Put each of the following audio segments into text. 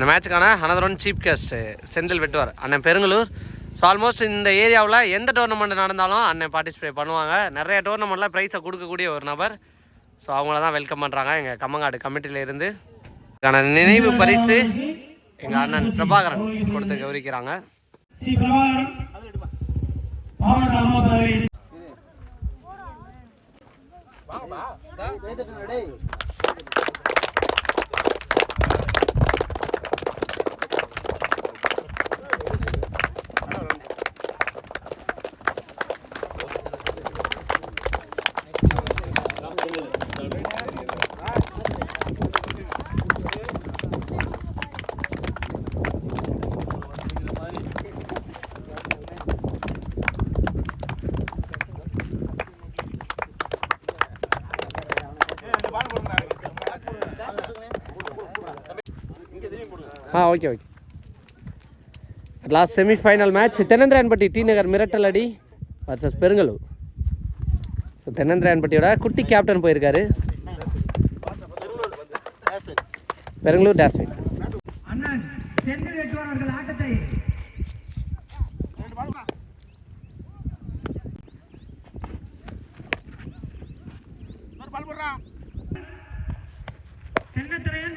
இந்த மேட்சுக்கான another one chief guest Senthil வெட்டுவார். அண்ணன் Perungalur. So almost இந்த ஏரியாவில் எந்த டோர்னமெண்ட் நடந்தாலும் அண்ணன் பார்ட்டிசிபேட் பண்ணுவாங்க. நிறைய டோர்னமெண்ட்டில் ப்ரைஸை கொடுக்கக்கூடிய ஒரு நபர். ஸோ அவங்கள தான் வெல்கம் பண்ணுறாங்க எங்கள் கம்மங்காடு கமிட்டியிலேருந்து இதுக்கான நினைவு பரிசு எங்கள் அண்ணன் பிரபாகரன் கொடுத்து கௌரிக்கிறாங்க மாவட்ட ஆ okay okay. Last semifinal match Thennanthirayanpatti T Nagar மிரட்டல் அடி வர்சஸ் பெருங்கலூர் ஸோ தென்னந்திராயன்பட்டியோட குட்டி கேப்டன் போயிருக்காரு. பெருங்கலூர் டேஸ்வின் அண்ணன் தென்னத்திரையன்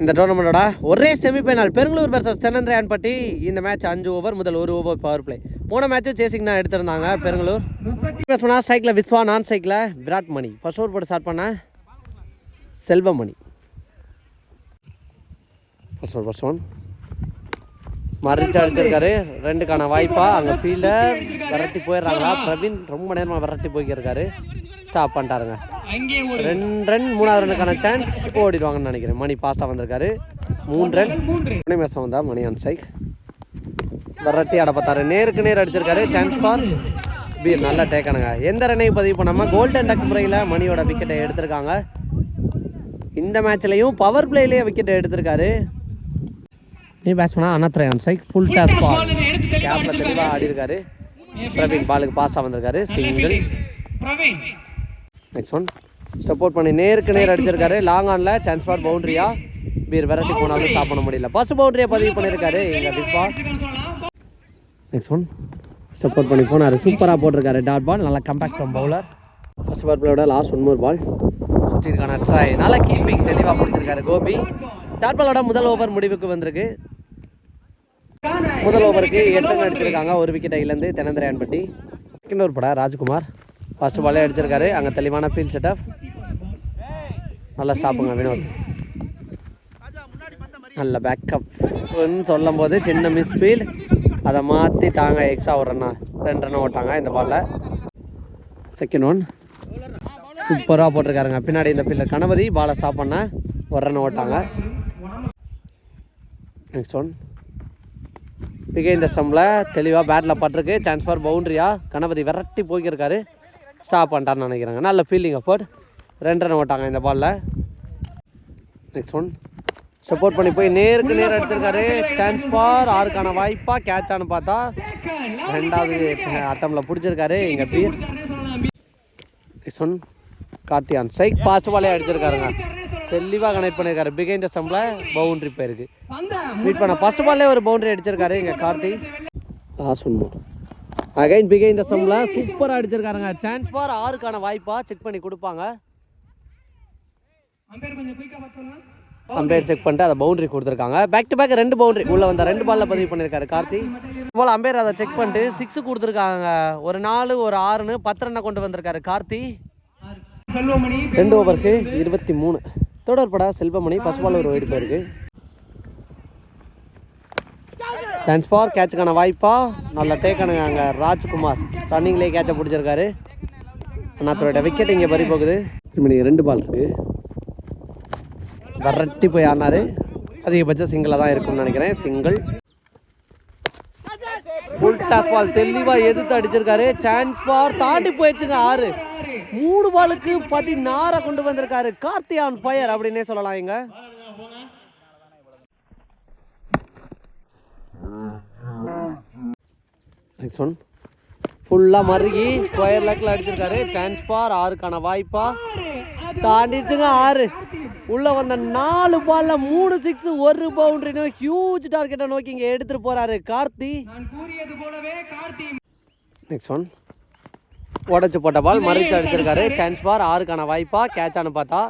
இந்த டோர்னமெண்டோட ஒரே செமிஃபைனல் பெருங்களூர் வர்சஸ் தென்னந்திரையான்பட்டி இந்த மேட்ச் அஞ்சு ஓவர் முதல் ஒரு ஓவர் பவர் பிளே போன மேட்ச்சும் சேசிங் தான் எடுத்திருந்தாங்க பெருங்களூர். முப்பத்தி பேஸ் பண்ணால் ஸ்ட்ரைக்கில் விஸ்வா நான் ஸ்ட்ரைக்கில் விராட் மணி. ஃபர்ஸ்ட் ஓவர் போட்டு ஸ்டார்ட் பண்ண Selvamani. First over first one மறிச்சு அடிச்சிருக்காரு ரெண்டுக்கான வாய்ப்பா. அங்கே ஃபீல்டர் விரட்டி போயிடுறாங்களா? பிரவீன் ரொம்ப நேரமாக விரட்டி போய்க்கிருக்காரு. ஸ்டாப் பண்ணிட்டாருங்க. ரெண்டு ரன் மூணாவது ரனுக்கான சான்ஸ் ஓடிடுவாங்கன்னு நினைக்கிறேன். மணி பாஸ்ட்டாக வந்திருக்காரு. மூணு ரன். மணி மேசம் வந்தா மணி ஆன் ஸ்ட்ரைக் விரட்டி ஆட பார்த்தாரு. நேருக்கு நேர் அடிச்சிருக்காரு. சான்ஸ் பார். பி நல்லா டேக்கணுங்க எந்த ரன்னையும் பதிவு பண்ணாமல் கோல்டன் டக் முறையில் மணியோட விக்கெட்டை எடுத்திருக்காங்க. இந்த மேட்ச்லையும் பவர் பிளேலேயே விக்கெட்டை எடுத்திருக்காரு. நீ பேட்ஸ்மேனா அனத்ரை ஸ்ட்ரைக் ஃபுல் டாஸ் பால் கேப்ல தெளிவாக ஆடி இருக்காரு பிரவீன் பாலுக்கு பாஸாக வந்திருக்காரு. Single Praveen. Next one step out பண்ணி நேருக்கு நேர் அடிச்சிருக்காரு. லாங் ஆன்ல சான்ஸ் ஃபார் பவுண்டரியா பீர் விரட்டி போனாலும் ஸ்டாப் பண்ண முடியல. பஸ் பவுண்டரியை பதிவு பண்ணியிருக்காரு எங்கள் Viswa next one step out பண்ணி போனார். சூப்பராக போட்டிருக்காரு. டாட் பால் நல்லா comeback from bowler first over பிளேயோட last one more ball சுற்றிருக்கான ட்ரை நல்லா கீப்பிங் தெளிவாக பிடிச்சிருக்காரு கோபி. டாட் பாலோட முதல் ஓவர் முடிவுக்கு வந்திருக்கு. முதல் ஓவருக்கு எட்டு ரன் அடிச்சிருக்காங்க. ஒரு விக்கெட்டை இழந்து தென்னந்திரையான்பட்டி செகண்ட் ஓவர் பட ராஜ்குமார். ஃபர்ஸ்ட் பாலே அடிச்சிருக்காரு அங்கே தெளிவான ஃபீல் செட் ஆஃப் நல்லா ஸ்டாப்புங்க வினோத் நல்ல பேக்கப்னு சொல்லும் போது சின்ன மிஸ் ஃபீல்ட் அதை மாற்றிட்டாங்க எக்ஸ்ட்ரா ஒரு ரன்னா ரெண்டு ரன் ஓட்டாங்க இந்த பாலில் செகண்ட் ஒன் சூப்பராக போட்டிருக்காருங்க. பின்னாடி இந்த ஃபீல்டர் கணபதி பாலை ஸ்டாப் பண்ண ஒரு ரன் ஓட்டாங்க. நெக்ஸ்ட் ஒன் பிகே இந்த ஸ்டம்பில் தெளிவாக பேட்டில் பட்டிருக்கு. சான்ஸ் ஃபார் பவுண்டரியா கணபதி விரட்டி போய்க்கிருக்காரு. ஸ்டாப் பண்ணிட்டான்னு நினைக்கிறாங்க. நல்ல ஃபீல்டிங் அப்போட் ரெண்டு ரன் ஓட்டாங்க இந்த பாலில் நெக்ஸ்ட் ஒன் சப்போர்ட் பண்ணி போய் நேருக்கு நேர் அடிச்சிருக்காரு. சான்ஸ் ஃபார் ஆறுக்கான வாய்ப்பா. கேட்சான்னு பார்த்தா ரெண்டாவது அட்டம்ல பிடிச்சிருக்காரு. எங்கள் பீர் நெக்ஸ்ட் ஒன் கார்த்தியான். சைக் பாஸ்ட் பாலே அடிச்சிருக்காருங்க. தெளிவாக கனெக்ட் பண்ணியிருக்காரு பிகைந்த ஸ்டம்பில் பவுண்ட்ரி போயிருக்கு. மீட் பண்ண ஃபர்ஸ்ட் பாலே ஒரு பவுண்டரி அடிச்சிருக்காரு இங்கே Karthi. Last one more again பிகை இந்த ஸ்டம்பில் சூப்பராக அடிச்சிருக்காருங்க சான்ஸ் ஃபார் ஆறுக்கான வாய்ப்பா செக் பண்ணி கொடுப்பாங்க அம்பையர் செக் பண்ணிட்டு அதை பவுண்டரி கொடுத்துருக்காங்க. பேக் டு பேக் ரெண்டு பவுண்டரி உள்ள வந்த ரெண்டு பால்ல பதிவு பண்ணியிருக்காரு கார்த்தி. போல அம்பையர் அதை செக் பண்ணிட்டு சிக்ஸ் கொடுத்துருக்காங்க. ஒரு நாலு ஒரு ஆறுன்னு பத்து ரன்னை கொண்டு வந்திருக்காரு கார்த்தி. ரெண்டு ஓவருக்கு இருபத்தி மூணு. தொடர்பட செல்வமணி ஃபர்ஸ்ட் பால் ஒரு ஒயிட் போயிருக்கு. சான்ஸ் ஃபார் கேட்சுக்கான வாய்ப்பா. நல்ல டேக்கானுங்க அங்கே ராஜ்குமார். ரன்னிங்லேயே கேட்சை பிடிச்சிருக்காரு. அண்ணாத்தோட விக்கெட் இங்கே பறி போகுது. மணிக்கு ரெண்டு பால் இருக்கு. விரட்டி போய் ஆடினாரு அதிகபட்சம் சிங்கிளாக தான் இருக்கும்னு நினைக்கிறேன். சிங்கிள் ஃபுல் டாஸ் பால் தெளிவாக எதிர்த்து அடிச்சிருக்காரு. சான்ஸ் ஃபார் தாண்டி போயிடுச்சுங்க ஆறு. மூணு பாலுக்கு பதினாறை கொண்டு வந்திருக்காரு. கார்த்தியான் ஃபயர் அப்படின்னே சொல்லலாம் இங்கே. நெக்ஸ்ட் ஒன் ஃபுல்லாக மருகி ஸ்கொயர் லேக்கில் அடிச்சிருக்காரு. சான்ஸ் ஃபார் ஆறுக்கான வாய்ப்பா. தாண்டிடுச்சுங்க ஆறு. உள்ள வந்த நாலு பால்ல மூணு சிக்ஸ் ஒரு பவுண்டரின்னு ஹியூஜ் டார்கெட்டை நோக்கி இங்க எடுத்துட்டு போறாரு கார்த்தி. நெக்ஸ்ட் ஒன் உடச்சு போட்ட பால் மறிச்சு அடிச்சிருக்காரு. சான்ஸ் பார் ஆறுக்கான வாய்ப்பா. கேட்சானு பார்த்தா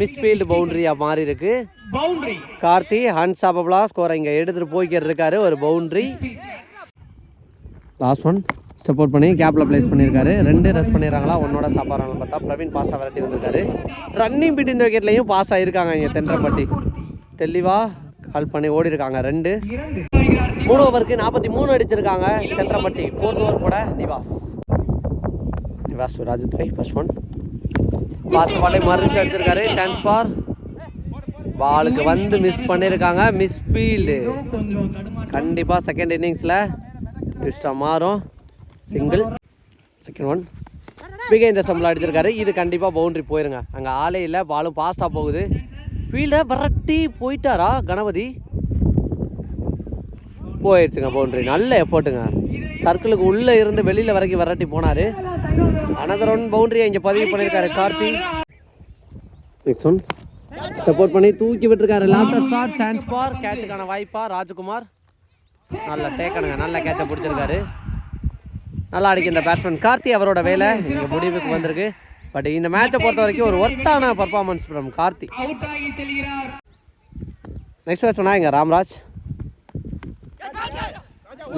மிஸ்ஃபீல்டு பவுண்டரியா மாறி இருக்கு பவுண்டரி கார்த்தி அன்ஸ்டாப்பபிளா ஸ்கோரை இங்க எடுத்துட்டு போய்க்கிட்டு இருக்காரு. ஒரு boundary last one step out பண்ணி கேப்பில் ப்ளேஸ் பண்ணியிருக்காரு ரெண்டு ரெஸ்ட் பண்ணிடுறாங்களா? ஒன்னோட சாப்பாடுறாங்க பார்த்தா பிரவீன் பாஸாக விரட்டி வந்திருக்காரு. ரன்னிங் பிட் இந்த விக்கெட்லையும் பாஸ் ஆயிருக்காங்க இங்கே தென்றம்பட்டி. தெளிவாக கால் பண்ணி ஓடி இருக்காங்க ரெண்டு. மூணு ஓவருக்கு நாற்பத்தி மூணு அடிச்சிருக்காங்க தென்றம்பட்டி. ஃபோர்த் ஓவர் கூட Nivas. Nivas Rajadurai first one last பாலை மறுச்சு அடிச்சிருக்காரு. சான்ஸ் ஃபார் பாலுக்கு வந்து மிஸ் பண்ணியிருக்காங்க மிஸ் ஃபீல்டு கண்டிப்பாக செகண்ட் இன்னிங்ஸில் ட்விஸ்டாக மாறும் சிங்கிள் செகண்ட் ஒன் பிகே இந்த சம்பளம் அடிச்சிருக்காரு. இது கண்டிப்பாக பவுண்டரி போயிருங்க. அங்கே ஆளே இல்லை. பாலும் ஃபாஸ்ட்டாக போகுது. ஃபீல்டை விரட்டி போயிட்டாரா கணபதி? போயிடுச்சுங்க பவுண்டரி நல்ல எஃபோர்ட்டுங்க சர்க்கிளுக்கு உள்ளே இருந்து வெளியில் வரைக்கும் விரட்டி போனார். அனதர் ஒன் பவுண்டரியை இங்கே பதிவு பண்ணியிருக்காரு கார்த்தி. நெக்ஸ்ட் ஒன் சப்போர்ட் பண்ணி தூக்கி விட்டுருக்காரு. லாப்டாப் ஷாட் சான்ஸ் பார் கேட்சுக்கான வாய்ப்பா ராஜ்குமார். நல்ல டேக்கனுங்க நல்ல கேட்சை பிடிச்சிருக்காரு. நல்லா அடிக்க இந்த பேட்ஸ்மேன் கார்த்தி அவரோட வேலை. இங்கே முடிவுக்கு வந்திருக்கு. பட் இந்த மேட்சை பொறுத்த வரைக்கும் ஒரு ஒர்த்தான பர்ஃபார்மன்ஸ் ஃப்ரம் கார்த்தி. நெக்ஸ்ட் பேட்ஸ்மேனா இங்கே ராம்ராஜ்.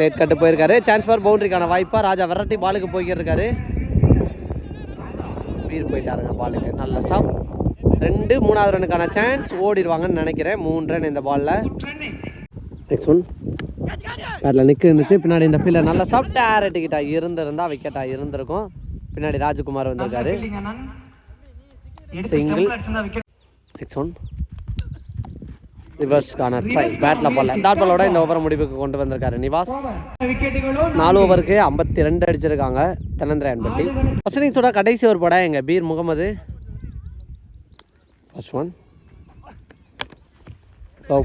லேட் கட்டு போயிருக்காரு. சான்ஸ் ஃபார் பவுண்டரிக்கான வாய்ப்பா ராஜா விரட்டி பாலுக்கு போய்கிட்டு இருக்காரு வீர் போயிட்டாருங்க பாலுக்கு. நல்ல சாப் ரெண்டு மூணாவது ரனுக்கான சான்ஸ் ஓடிடுவாங்கன்னு நினைக்கிறேன். மூணு ரன் இந்த பாலில் நெக்ஸ்ட் ஒன் பேட்டில் நிற்க இருந்துச்சு பின்னாடி இந்த ஃபீல்டர் நல்லா ஸ்டாப் டேரட் கிட்ட இருந்திருந்தா விக்கெட்டா இருந்திருக்கும். பின்னாடி ராஜ்குமார் வந்திருக்காரு. சிங்கிள் நெக்ஸ்ட் ஒன் ரிவர்ஸ்க்கான ட்ரை பேட்டில் போடல. டாட் பாலோட இந்த ஓவரை முடிவுக்கு கொண்டு வந்திருக்காரு நிவாஸ். நாலு ஓவருக்கு ஐம்பத்தி ரெண்டு அடிச்சிருக்காங்க தென்னந்திரன் பட்டி ஃபர்ஸ்ட் இன்னிங்ஸோட கடைசி ஒரு படம் எங்கள் Peer Mohammed. First one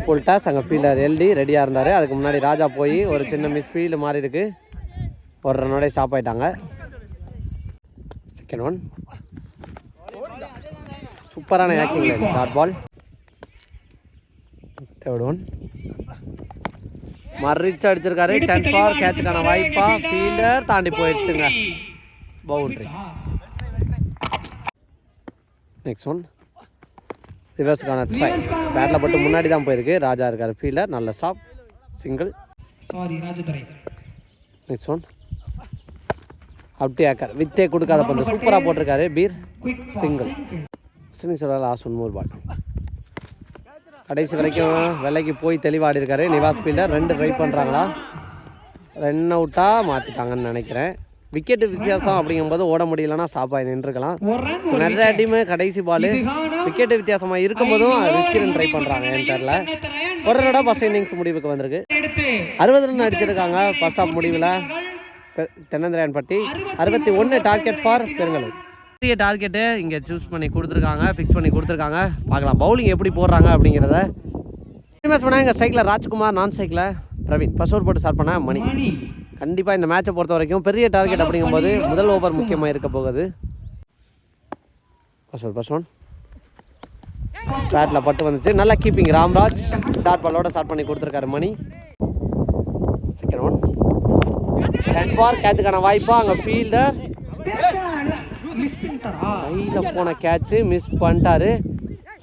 full toss அங்கே ஃபீல்டர் எல்டி ரெடியாக இருந்தார். அதுக்கு முன்னாடி ராஜா போய் ஒரு சின்ன மிஸ் ஃபீல்டு மாறி இருக்கு. ஒரு ரன்னோட ஸ்டாப் ஆயிட்டாங்க. செகண்ட் ஒன் சூப்பரான ஏக்கிங் டாட் பால் தேர்ட் ஒன் மறிச்சு அடிச்சிருக்காரு. சான்ஸ் ஃபார் கேட்சுக்கான வாய்ப்பா. ஃபீல்டர் தாண்டி போயிடுச்சுங்க. பவுண்டரி நெக்ஸ்ட் ஒன் ரிவர்ஸ்க்கான ட்ரை பேட்டில் பட்டு முன்னாடி தான் போயிருக்கு. ராஜா இருக்காரு. ஃபீல்டர் நல்ல stop single sorry Rajadurai. Next one அப்டி ஏக்கர் வித்தே கொடுக்காத பந்து. சூப்பராக போட்டிருக்காரு. பீர் சிங்கிள் சினிஸோட லாஸ்ட் ஒன் மூர் பால் கடைசி வரைக்கும் வெள்ளைக்கு போய் தெளிவாடி இருக்காரு. நிவாஸ் ஃபீல்டர் ரெண்டு ட்ரை பண்ணுறாங்களா ரன் அவுட்டாக மாற்றிட்டாங்கன்னு நினைக்கிறேன். விக்கெட் வித்தியாசம் அப்படிங்கும்போது ஓட முடியலன்னா ஸ்டாப் ஆகி நின்றுக்கலாம். நிறைய டீமு கடைசி பால் விக்கெட் வித்தியாசமாக இருக்கும்போதும் ரிஸ்க் ரன் ட்ரை பண்ணுறாங்க தெரில ஒரு தடவை ஃபஸ்ட் இன்னிங்ஸ் முடிவுக்கு வந்திருக்கு. அறுபது ரன் அடிச்சிருக்காங்க ஃபர்ஸ்ட் ஆஃப் முடிவில். தென்னந்திரன் பட்டி அறுபத்தி ஒன்று டார்கெட் ஃபார் பெருங்கலூர் பெரிய டார்கெட்டு இங்கே சூஸ் பண்ணி கொடுத்துருக்காங்க ஃபிக்ஸ் பண்ணி கொடுத்துருக்காங்க. பார்க்கலாம் பவுலிங் எப்படி போடுறாங்க அப்படிங்கிறத. மேட்ச் பண்ணால் எங்கள் சைக்கிளில் ராஜ்குமார் நான் சைக்கிளில் பிரவீன். ஃபர்ஸ்ட் ஓவர் போட்டு ஸ்டார்ட் பண்ண மணி. கண்டிப்பாக இந்த மேட்சை பொறுத்த வரைக்கும் பெரிய டார்கெட் அப்படிங்கும்போது முதல் ஓவர் முக்கியமாக இருக்க போகுது. ஃபர்ஸ்ட் ஒன் ஃபர்ஸ்ட் ஒன் பேட்டில் பட்டு வந்துச்சு. நல்லா கீப்பிங் ராம்ராஜ் டாட் பாலோட ஸ்டார்ட் பண்ணி கொடுத்துருக்காரு Mani. Second one catch for கேட்சுக்கான வாய்ப்பா. அங்கே ஃபீல்டர் கையில் போன கேட்ச்சு மிஸ் பண்ணிட்டாரு.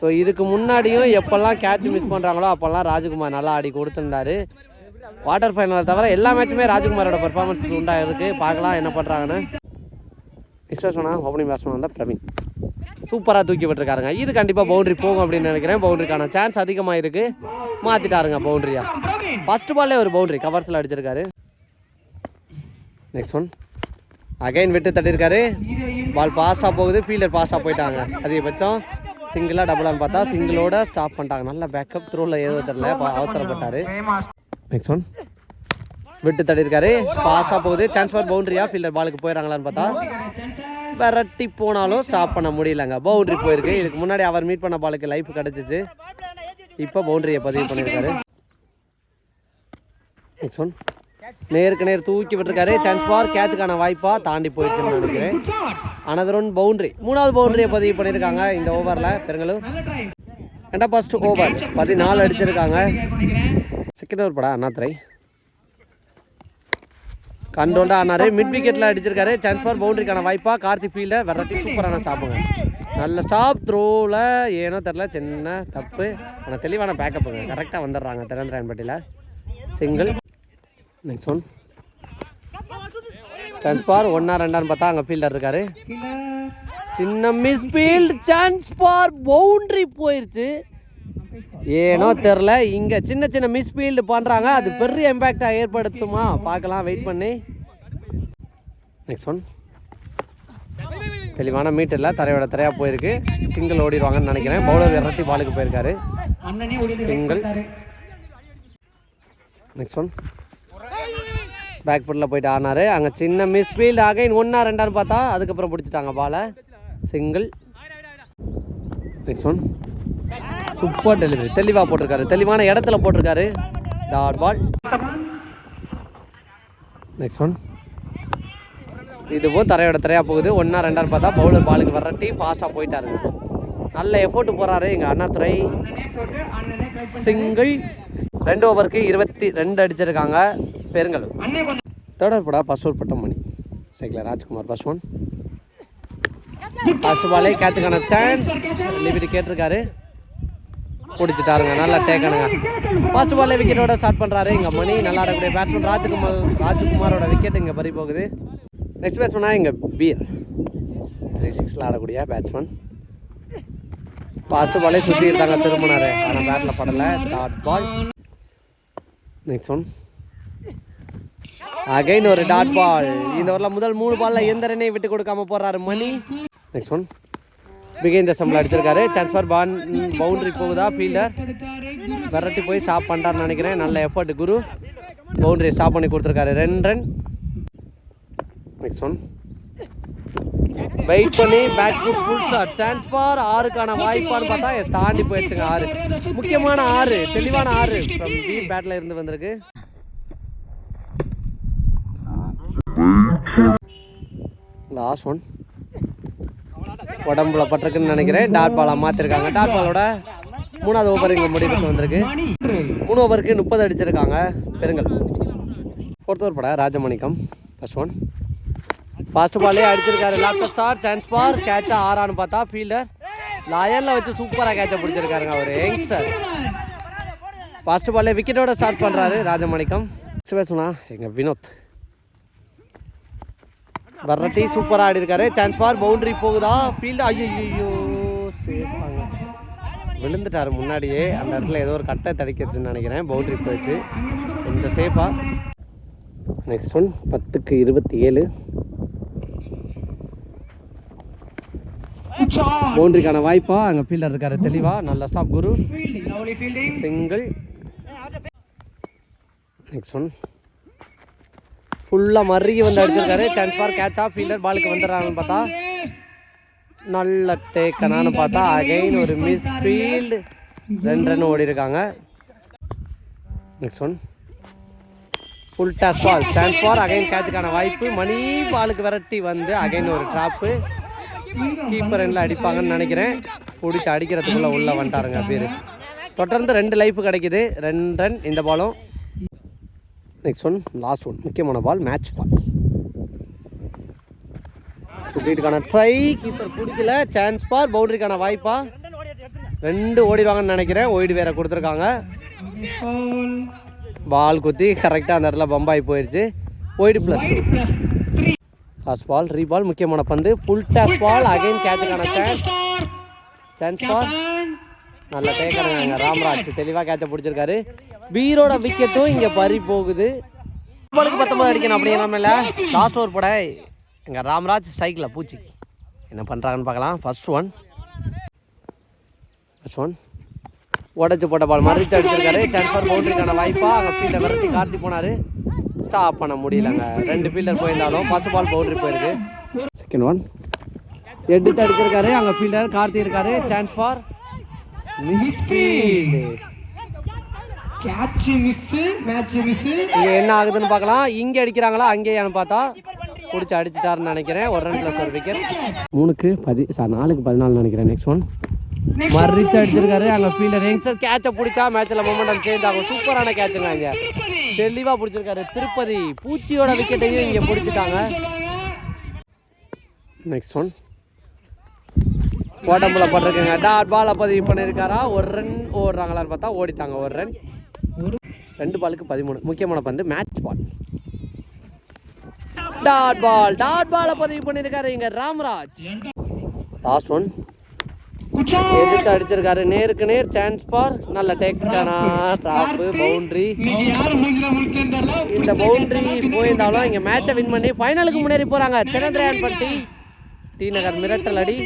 ஸோ இதுக்கு முன்னாடியும் எப்போல்லாம் கேட்ச் மிஸ் பண்ணுறாங்களோ அப்போல்லாம் ராஜ்குமார் நல்லா ஆடி கொடுத்துருந்தாரு. குவார்டர் ஃபைனல் தவிர எல்லா மேட்சுமே ராஜ்குமாரோட பெர்ஃபார்மன்ஸ் உண்டாக இருக்குது பார்க்கலாம் என்ன பண்ணுறாங்கன்னு நெக்ஸ்ட் சொன்னா ஓப்பனிங் பேட்ஸ்மேன் வந்தால் பிரவீன். சூப்பராக தூக்கி விட்டுருக்காருங்க. இது கண்டிப்பாக பவுண்டரி போகும் அப்படின்னு நினைக்கிறேன். பவுண்டரிக்கான சான்ஸ் அதிகமாக இருக்குது மாற்றிட்டாருங்க பவுண்டரியா பிரவீன் ஃபர்ஸ்ட் பால்லே ஒரு பவுண்டரி கவர்ஸில் அடிச்சிருக்காரு. நெக்ஸ்ட் ஒன் அகைன் விட்டு தட்டியிருக்காரு பால் ஃபாஸ்ட்டாக போகுது. ஃபீல்டர் ஃபாஸ்ட்டாக போயிட்டாங்க. அதிகபட்சம் சிங்கிளாக டபுளான்னு பார்த்தா சிங்கிளோட ஸ்டாப் பண்ணிட்டாங்க. நல்ல பேக்கப் த்ரூவில் ஏதோ தெரியல. பா- நெக்ஸ்ட் ஒன் விட்டு தட்டியிருக்காரு ஃபாஸ்ட்டாக போகுது. சான்ஸ் ஃபார் பவுண்டரியா ஃபீல்டர் பாலுக்கு போயிடறாங்களான்னு பார்த்தா விரட்டி போனாலும் ஸ்டாப் பண்ண முடியலங்க. பவுண்டரி போயிருக்கு. இதுக்கு முன்னாடி அவர் மீட் பண்ண பாலுக்கு லைஃப் கிடச்சிச்சு. இப்போ பவுண்டரியை பதிவு பண்ணியிருக்காரு. நெக்ஸ்ட் ஒன் நேருக்கு நேர் தூக்கி விட்டுருக்காரு. சான்ஸ் ஃபார் கேட்சுக்கான வாய்ப்பா தாண்டி போயிடுச்சுன்னு நினைக்கிறேன். அனதர் ஒன் பவுண்டரி மூணாவது பவுண்டரியை பதிவு பண்ணியிருக்காங்க இந்த ஓவரில் பெருங்கலூர் ஏன்டா ட்ரை ரெண்டா ஓவர் பதினாலு அடிச்சிருக்காங்க. செகண்ட் ஓவர் படா அண்ணாத்துறை கண்டோல்டா ஆனாரு மிட் விக்கெட்டில் அடிச்சிருக்காரு. சான்ஸ் ஃபார் பவுண்டரிக்கான வாய்ப்பா. கார்த்திக் ஃபீல்டர் வெரைட்டி சூப்பரான சாப்பிடுங்க நல்ல ஸ்டாப் த்ரோவில் ஏனோ தெரில சின்ன தப்பு. ஆனால் தெளிவான பேக்கப்புங்க கரெக்டாக வந்துடுறாங்க திறந்திராயன்பட்டியில் single next one chance for ஒன்றா ரெண்டான்னு பார்த்தா அங்கே ஃபீல்டர் இருக்காரு. சின்ன miss field chance for boundary போயிடுச்சு ஏனோ தெரில. இங்கே சின்ன சின்ன மிஸ்ஃபீல்டு பண்ணுறாங்க அது பெரிய இம்பேக்டாக ஏற்படுத்துமா? பார்க்கலாம். வெயிட் பண்ணி. நெக்ஸ்ட் ஒன் தெளிவான மீட் இல்லை தரையோட தரையாக போயிருக்கு. சிங்கிள் ஓடிடுவாங்கன்னு நினைக்கிறேன். பவுலர் இரட்டி பாலுக்கு போயிருக்காரு. Single. நெக்ஸ்ட் ஒன் பேக் ஃபுட்டில் போயிட்டு ஆனாரு. அங்கே சின்ன மிஸ்ஃபீல்டு அகைன் ஒன்றா ரெண்டான்னு பார்த்தா அதுக்கப்புறம் பிடிச்சிட்டாங்க பாலை single next one super delivery தெளிவாக போட்டிருக்காரு. தெளிவான இடத்துல போட்டிருக்காரு. டாட் பால் நெக்ஸ்ட் ஒன் இதுவும் தரையோட தரையாக போகுது. ஒன்றா ரெண்டான்னு பார்த்தா பவுலர் பாலுக்கு வரட்டி ஃபாஸ்ட்டாக போயிட்டாருங்க நல்ல எஃபோர்ட் போகிறாரு எங்கள் அண்ணாதுரை. சிங்கிள் ரெண்டு ஓவருக்கு இருபத்தி ரெண்டு அடிச்சிருக்காங்க பெருங்கலூர் அண்ணே படா ஃபர்ஸ்ட் ஓவர் பட்டம் மணி. சைக்கிள் ராஜ்குமார் ஃபர்ஸ்ட் ஒன் ஃபர்ஸ்ட் பாலே கேட்சுக்கான சான்ஸ் லிமிட் கேட்டிருக்காரு. பிடிச்சிட்டாருங்க. நல்லா டேக்கானுங்க ஃபர்ஸ்ட் பாலே விக்கெட்டோட ஸ்டார்ட் பண்ணுறாரு இங்கே மணி நல்லா ஆடக்கூடிய பேட்ஸ்மேன் ராஜ்குமார் ராஜ்குமாரோட விக்கெட் இங்கே பறி போகுது. நெக்ஸ்ட் பேட்ஸ்மேனா இங்கே பீர். த்ரீ சிக்ஸில் ஆடக்கூடிய பேட்ஸ்மேன் ஃபர்ஸ்ட் பாலே சுற்றி இருந்தாங்க திரும்பினாரு. ஆனால் பேட்டில் படலை. Dot ball next one again ஒரு டாட் பால் இந்த ஓவரில் முதல் மூணு பால்ல எந்த ரன்னையும் விட்டு கொடுக்காம போறாரு மணி. நெக்ஸ்ட் ஒன் பிகைன் சம்பளம் அடிச்சிருக்காரு சான்ஸ் ஃபார் பான் பவுண்டரி போகுதா ஃபீல்டர் விரட்டி போய் ஸ்டாப் பண்ணுறாருன்னு நினைக்கிறேன். நல்ல எஃபர்ட் குரு. பவுண்டரி ஸ்டாப் பண்ணி கொடுத்துருக்காரு. ரெண்டு ரன் நெக்ஸ்ட் ஒன் வெயிட் பண்ணி back foot full shot chance for ஆறுக்கான வாய்ப்பான்னு பார்த்தா தாண்டி போயிடுச்சுங்க ஆறு. முக்கியமான ஆறு தெளிவான ஆறு ஃப்ரம் பீர் பேட்டில் இருந்து வந்திருக்கு. லாஸ்ட் ஒன் உடம்புல பட்டிருக்குன்னு நினைக்கிறேன். டாட் பாலா மாற்றிருக்காங்க டாட் பாலோட மூணாவது ஓவர் இங்கே முடிவுக்கு வந்திருக்கு. மூணு ஓவருக்கு முப்பது அடிச்சிருக்காங்க. பெருங்கல். ஃபோர்த் பட ராஜமணிக்கம். ஃபர்ஸ்ட் ஒன் ஃபர்ஸ்ட் பாலே அடிச்சிருக்காரு. லாஸ்ட் சார் சான்ஸ் பார் கேட்சா ஆறான்னு பார்த்தா ஃபீல்டர் லயனில் வச்சு சூப்பராக கேட்சை பிடிச்சிருக்காருங்க அவர். யங்ஸ்டர் ஃபர்ஸ்ட் பாலே விக்கெட்டோட ஸ்டார்ட் பண்ணுறாரு ராஜமணிக்கம். சிவசுனா எங்கள் வினோத். வரட்டி சூப்பராக ஆடி இருக்காரு சான்ஸ் ஃபார் பவுண்டரி போகுதா? ஃபீல்டு ஐயோ சேஃபாங்க விழுந்துட்டாரு முன்னாடியே. அந்த இடத்துல ஏதோ ஒரு கட்டை தடிக்கிறதுன்னு நினைக்கிறேன். பவுண்டரி போயிடுச்சு. கொஞ்சம் சேஃபாக நெக்ஸ்ட் ஒன் பத்துக்கு இருபத்தி ஏழு பவுண்டரிக்கான வாய்ப்பா. அங்கே ஃபீல்டர் இருக்காரு தெளிவா. நல்ல stop Guru. Single next one ஃபுல்லாக மறுகி வந்து அடிச்சிருக்காரு. Chance for catch off fielder பாலுக்கு வந்துடுறாங்கன்னு பார்த்தா நல்ல டேக்கனான்னு பார்த்தா அகைன் ஒரு மிஸ் ஃபீல்டு ரெண்டு ரன் ஓடி இருக்காங்க next one full toss ball chance for again கேட்சுக்கான வாய்ப்பு. மணி பாலுக்கு விரட்டி வந்து அகைன் ஒரு ட்ராப்பு கீப்பர் எண்ணில் அடிப்பாங்கன்னு நினைக்கிறேன். பிடிச்சி அடிக்கிறதுக்குள்ளே உள்ளே வந்துட்டாருங்க பேர் தொடர்ந்து ரெண்டு லைஃப் கிடைக்குது. ரெண்டு ரன் இந்த பாலும் நெக்ஸ்ட் ஒன் லாஸ்ட் ஒன் முக்கியமான பால் மேட்ச் பால் சுற்றிட்டுக்கான ட்ரை கீப்பர் பிடிக்கல. சான்ஸ் பார் பவுண்டரிக்கான வாய்ப்பா. ரெண்டு ஓடிடுவாங்கன்னு நினைக்கிறேன். ஒயிடு வேற கொடுத்துருக்காங்க. பால் குத்தி கரெக்டாக அந்த இடத்துல பம்பாய் போயிடுச்சு wide plus two plus last ball ரீபால் முக்கியமான பந்து. ஃபுல் டாஸ் பால் அகைன் கேட்சுக்கான சான்ஸ் சான்ஸ் பால் நல்ல டேக்கருங்க ராம்ராஜ் தெளிவாக கேட்சை பிடிச்சிருக்காரு. வீரோட விக்கெட்டும் இங்கே பறி போகுது பாலுக்கு பத்தொம்பது அடிக்கணும் அப்படிங்கிறமில்ல லாஸ்ட் ஓவர் போட எங்கள் ராம்ராஜ் ஸ்ட்ரைக்கில் பூச்சி. என்ன பண்ணுறாங்கன்னு பார்க்கலாம். ஃபர்ஸ்ட் ஒன் ஃபர்ஸ்ட் ஒன் உடச்சி போட்ட பால் மறிச்சு அடிச்சிருக்காரு. சான்ஸ் ஃபார் பவுண்டரிக்கான வாய்ப்பா அங்கே ஃபீல்டை விரட்டி கார்த்தி போனார். ஸ்டாப் பண்ண முடியலங்க. ரெண்டு ஃபீல்டர் போயிருந்தாலும் ஃபர்ஸ்ட் பால் பவுண்டரி போயிருக்கு. செகண்ட் ஒன் எடுத்து அடிச்சிருக்காரு. அங்கே ஃபீல்டர் கார்த்தி இருக்காரு. Chance for catch miss match miss இங்கே என்ன ஆகுதுன்னு பார்க்கலாம். இங்கே அடிக்கிறாங்களா? அங்கேயான்னு பார்த்தா பிடிச்சி அடிச்சிட்டாருன்னு நினைக்கிறேன். ஒரு ரன் ப்ளஸ் ஒரு விக்கெட் மூணுக்கு பதி சார் நாலுக்கு பதினாலு நினைக்கிறேன். நெக்ஸ்ட் ஒன் மறுச்சு அடிச்சிருக்காரு. அங்கே ஃபீல்டர் யங்ஸ்டர் கேட்சை பிடிச்சா மேட்ச்சில் மொமெண்டம் சேஞ்ச் ஆகும். சூப்பரான கேட்சுங்க இங்கே. தெளிவாக பிடிச்சிருக்காரு. திருப்பதி பூச்சியோட விக்கெட்டையும் இங்கே பிடிச்சிட்டாங்க. நெக்ஸ்ட் ஒன் உடம்புல பட்டிருக்குங்க. டாட் பாலை பதிவு பண்ணியிருக்காரா? ஒரு ரன் ஓடுறாங்களான்னு பார்த்தா ஓடிட்டாங்க. ஒரு ரன். ரெண்டு பாலுக்கு பதிமூணு. முக்கியமான பந்து match ball dot ball. Dot பாலை பதிவு பண்ணியிருக்காரு இங்க ராம்ராஜ். லாஸ்ட் ஒன் எதிர்த்து அடிச்சிருக்காரு. நேருக்கு நேர் சான்ஸ் பார் நல்ல டெக்கனா டிராப்பு பவுண்டரி இந்த பவுண்டரி போயிருந்தாலும் இங்க மேட்சை வின் பண்ணி ஃபைனலுக்கு முன்னேறி போறாங்க. தினந்திரயான் டி நகர் மிரட்டல் அடி.